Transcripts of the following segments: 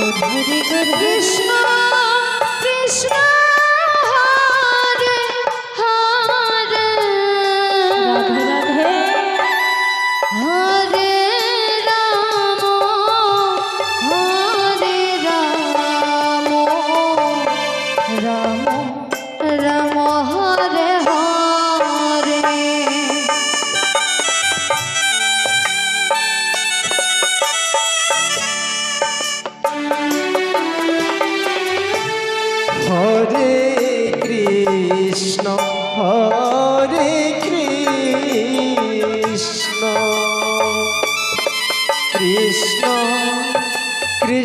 কৃষ্ণ কৃষ্ণ।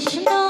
কৃষ্ণ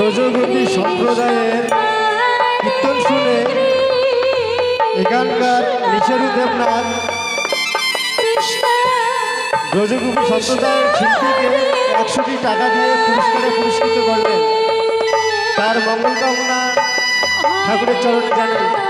ব্রজগতি সম্প্রদায়ের কীর্তন শুনে এখানকার নিচেরু দেবনাথ ব্রজগোপী সম্প্রদায়ের শিল্পীকে একশোটি টাকা দিয়ে পুরস্কারে পুরস্কৃত করলেন। তার মঙ্গল কামনা ঠাকুরের চরণ জানালেন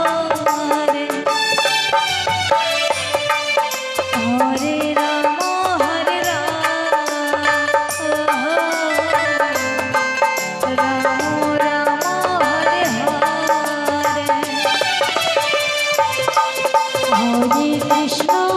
হরে কৃষ্ণ।